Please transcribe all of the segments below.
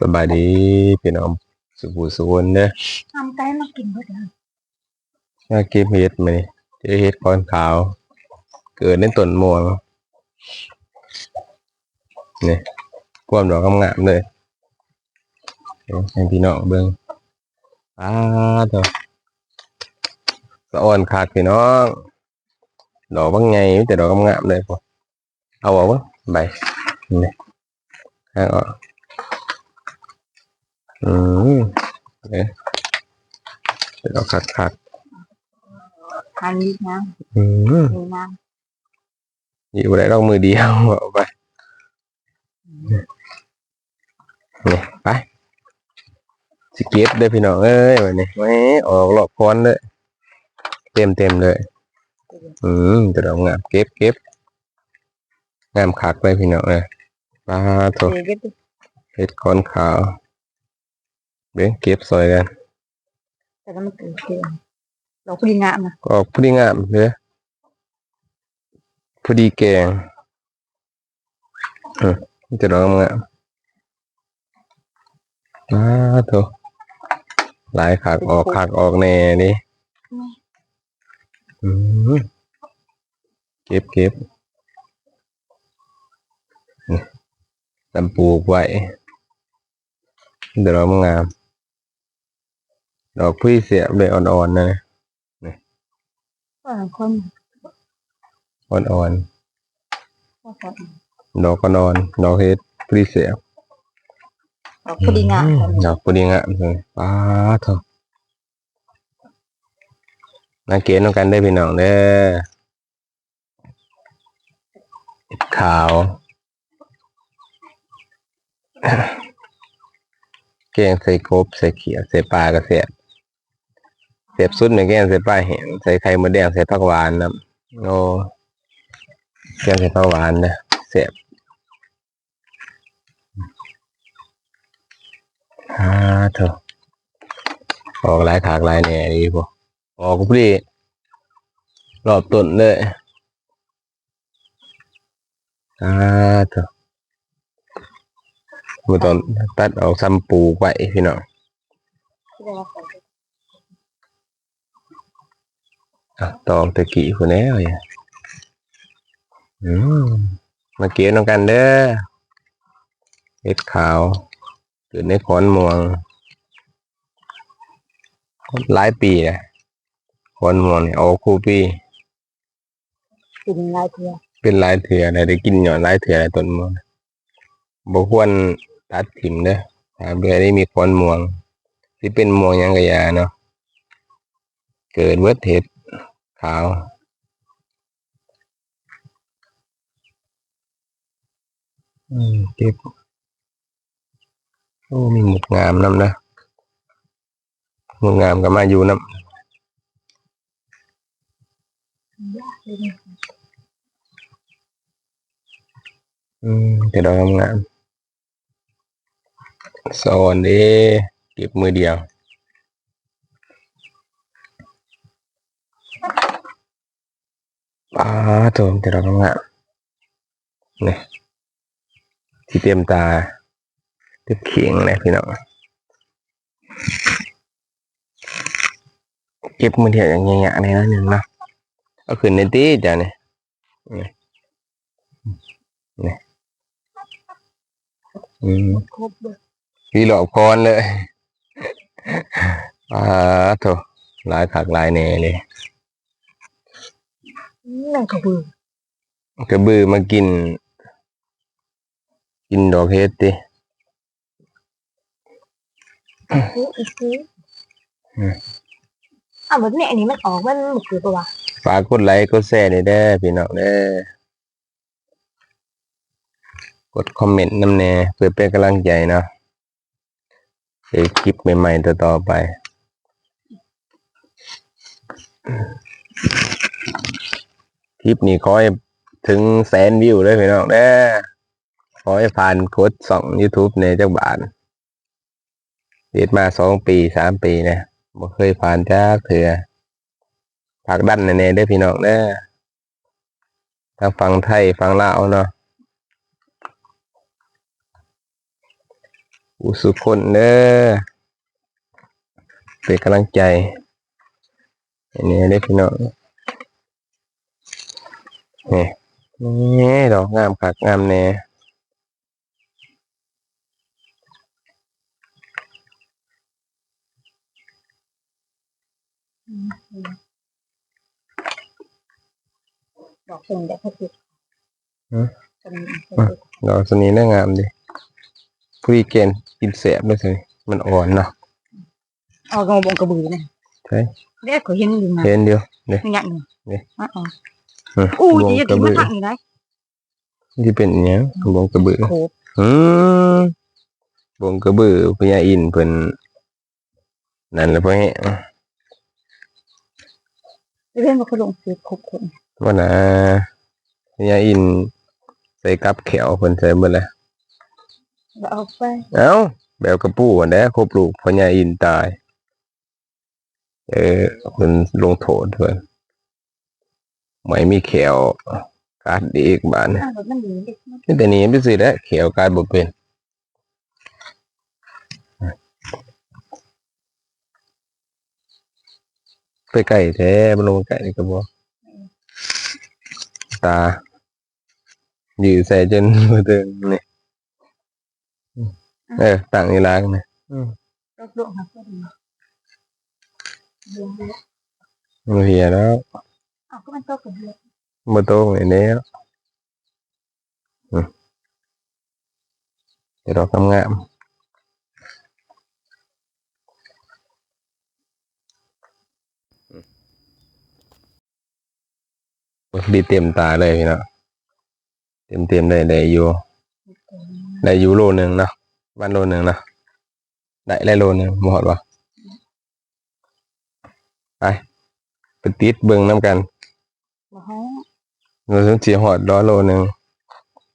สบายดีพี่น้องสุขุสุวนเด้อทำไก่มากินเพื่อนมาเก็บเห็ดมานี่เจอเห็ดก้อนขาว เกิดในต้นม่วงนี่ความดอกงามๆเลยเดี๋ยวให้พี่น้องเบิ่งอ้าเถอะสะอ่อนคักพี่น้องดอกบางไงมีแต่ดอกงามๆเลยพอเอาออกวะใบนี่ข้างออก อืมเนี่ยเป็นดอกคักๆทานดีนะอืมดีนะอยู่ได้ต้องมือเดียวเอาไปนี่ไปสเก็ตได้อพี่น้องเอ้ยวันนี้ไม่ออกหลอกคอนเลยเต็มเต็มๆเลย อืมจะดอกงามเก็บเก็บงามคักเลยพี่น้องเลยปลาโถเด็กก็เห็ดคอนขาว เบ้งเก็บซอยกัน แต่ก็มันเกิดเกินเราพอดีงามนะก็พอดีงามเลยพอดีแกงอืมจะดอกงามปลาโถหลายขากออกขากออกแน่นี่อืมเก็บเก็บนี่ตำปลูกไว้เดี๋ยวเรามางาม ดอกพี่เสียบเลยอ่อนๆนะก็คนอ่อนก็คนๆดอกก็นอนดอกเฮ็ดพี่เสียบเราพอดีงามดอกพอดีงามเลยป้าเถอะนาเกณฑ์ต้องกันได้อพี่น้องเด้อเห็ดขาวแกงใส่กบใส่เขียดใส่ปลากระเสียบ เสียบสุดในแกงใส่ปลาแห้งใส่ไข่มดแดงใส่ผักหวานนะโอ้แกงใส่ผักหวานนะเสียบอ่าเถอะออกหลายขากหลายแหน่ดีพอออกพอดีรอบต้นเลยอ่าเถอะเมื่อตอนตัดเอาซ้ำปูไว้พี่น้อง อะตองตะกี้คนแล้วอย่าอืมมาเกี่ยวน้องกันเด้อเห็ดขาวเกิดในขอนม่วงหลายปีนะขอนม่วงเนี่ยเอาคู่ปีกินลายเทียเป็นหลายเถื่ออะไรได้กินหย่อนหลายเถื่ออะไรต้นม่วงบ่ควรตัดถิ่มเด้อถ้าเบื่อได้มีขอนม่วงที่เป็นม่วงหยังกะยาเนาะเกิดเวิดเห็ด ขาว อืมเก็บโอ้มีหมุดงามน้ำนะหมุดงามก็มาอยู่น้ำอืมแต่ดอกงามสอนเด้เก็บมือเดียว ป้าโถมแต่ดอกงามๆนี่ที่เตรียมตาเต็มเขียงเลยพี่น้องเก็บมือเดียวอย่างเงี้ยๆในนั้นหนึ่งนะเอาขึ้นในตีจ้ะเนี่ยนี่นี่อืมคบเลยพี่หลอกพรเลยอ่าโถหลายขักหลายแน่เลย นั่นก็บือกระบือมากิน กินดอกเฮ็ดดิซื้ออีกซื้ออะแบบนี้อันนี้มันออกมันหมดคือปะวะฝากกดไลค์กดแชร์นี่เด้อพี่น้องเด้อกดคอมเมนต์น้ำแน่เพื่อเป็นกำลังใจเนาะเดี๋ยวคลิปใหม่ๆต่อๆไป คลิปนี้ขอให้ถึงแสนวิวเลยพี่น้องเด้อขอให้ผ่านกดสอง YouTube ในจักบาทเฮ็ดมาสองปีสามปีนะบ่เคยผ่านจักเถื่อผักดันแน่ๆเด้อพี่น้องเด้อทางฝั่งไทยฝั่งลาวเนาะผู้สุคนเด้อเป็นกำลังใจอันนี้ได้อพี่น้อง นี่นี่ดอกงามคักงามแน่ดอกเพิ่งได้พักติดหือจะมีดอกสนี้น่างามดิผู้ดีเกณฑ์กินแสบด้วยสิมันอ่อนเนาะเอากระบองกระบือนะใช่เรียกเขาเห็นอยู่นะเห็นเดียวนี่นี่อย่างหนึ่งนี่อ๋ออืม อู้บวงจะกระถึงบืมาอทางนี้ได้ที่เป็นอหยังบวงกระบือโขบอืมบวงกระบือพญาอินทร์เพิ่นนั่นแหละพ่อแฮะเรื่องมันเขาลงซื้อครบคนว่านะพญาอินทร์ใส่กับแขวเพิ่นใส่เบิดแล้วแล้วเอาไปเอ้าแบบกระปู้อันเด้ครบลูกพญาอินทร์ตาย เออเพิ่นลงโทษเพิ่น ไม่มีแขวการดอีกบาดนี้อ้าวรถมันดีเด็กมันนี่แต่นี้ไปซื้อแล้วแขวการดบ่เป็นไปไก่แท้บ่ลงไก่นี่ก็บ่ตายืดใส่จนบ่ถึงนี่เออตั้งนี่ล้างนี่รถลงมาก็ดีเดือนเดียวมันเหียแล้วอ้าวก็มันโตกับเดือนบ่โตงนี่แล้วอืมเดี๋ยวดอกงามดีเต็มตาเลยพี่เนาะเต็มเต็มๆเลยได้อยู่ได้อยู่โลหนึ่งเนาะวันโลหนึ่งนะได้ได้โลหนึ่งบ่ฮอดวะไปไปติดเบิ่งน้ำกัน บ่ฮ้อเราถึงสิฮอดร้อยโลหนึ่ง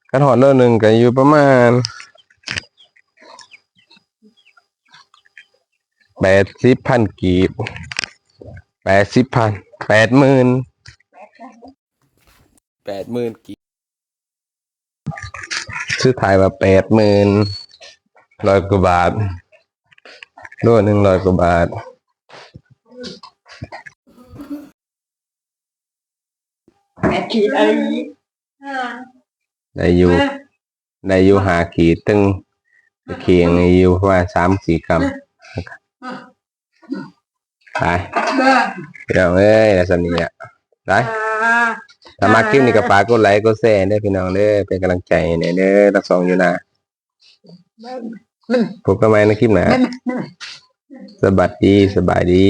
คันฮอดโลหนึ่งก็อยู่ประมาณแปดสิบพันกีบแปดสิบพันแปดหมื่นแปดหมื่นกีบซื้อถ่ายว่าแปดหมื่นร้อยกว่าบาทโลหนึ่งร้อยกว่าบาท แม่ขีดอะไรนี้ได้อยู่ได้อยู่หาขีดตึงเคียงอยู่ประมาณสามสี่กรัมไปพี่น้องเอ้ยแล้วสำนีอะไปถ้ามาคลิปนี้ก็ฝากกดไลค์กดแชร์ได้อพี่น้องเด้อเป็นกำลังใจให้เด้อทั้งสองอยู่นะพบกันใหม่ในคลิปหน้าสบัสดีสบายดี